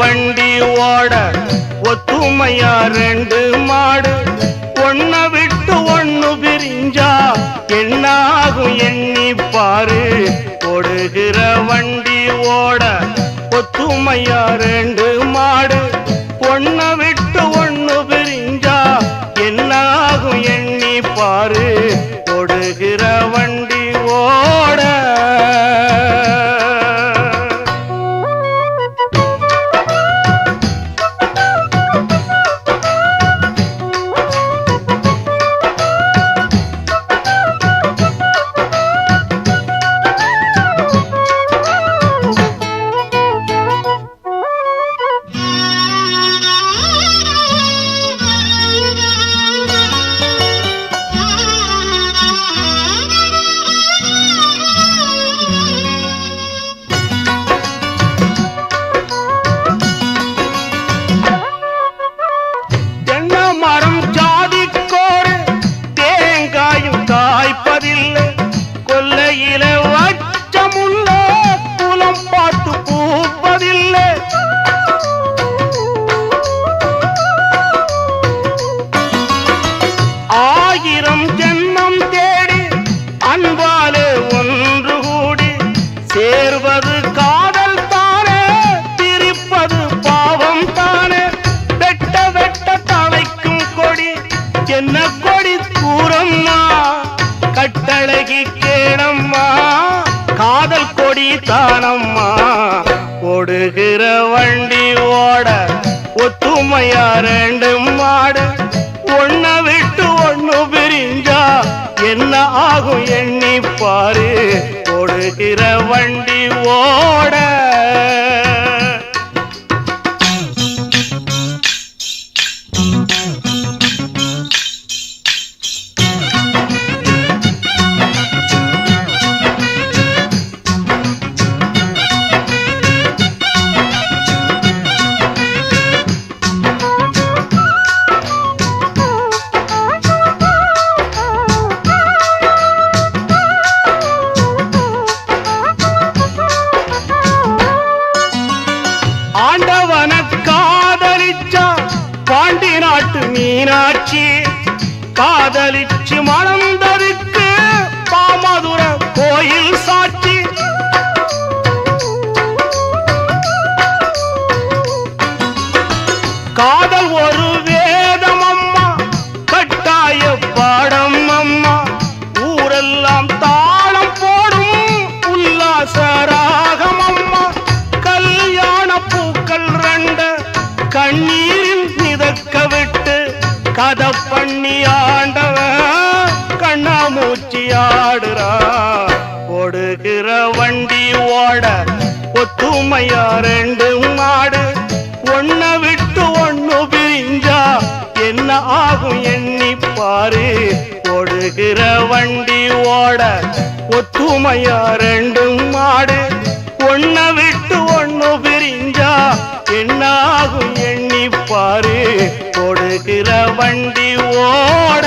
வண்டி ஓட ஒத்துமையா ரெண்டு மாடு. ஒன்ன விட்டு ஒண்ணு பிரிஞ்சா என்னாகும் எண்ணி பாரு. ஓடுகிற வண்டி ஓட ஒத்துமையா ரெண்டு மாடு. ஒன்ன விட்டு ஒன்னு பிரிஞ்சா என்னாகும் எண்ணி பாரு. ஓடுகிற வண்டி சேர்வது காதல் தானே பிரிப்பது பாவம் தானே. வெட்ட வெட்ட தலைக்கும் கொடி என்ன கொடி கூறம்மா? கட்டழகி கேளம்மா காதல் கொடி தானம்மா. ஓடுகிற வண்டி ஓட ஒத்துமையா ரெண்டு ஓடுகிற வண்டி பாண்டி மீனாட்சி காதலிச்சு மணந்ததுக்கு பாமதுர கோயில் சாட்சி. காதல் ஒரு அத பண்ணி ஆண்டவன் கண்ணாமூச்சி ஆடுறா. ஓடுகிற வண்டி ஓட ஒத்துமையா ரெண்டு மாடு. ஒன்ன விட்டு ஒண்ணு பிரிஞ்சா என்ன ஆகும் எண்ணி பாரு. ஓடுகிற வண்டி ஓட ஒத்துமையா ரெண்டு மாடு. ஓடுகிற வண்டி ஓட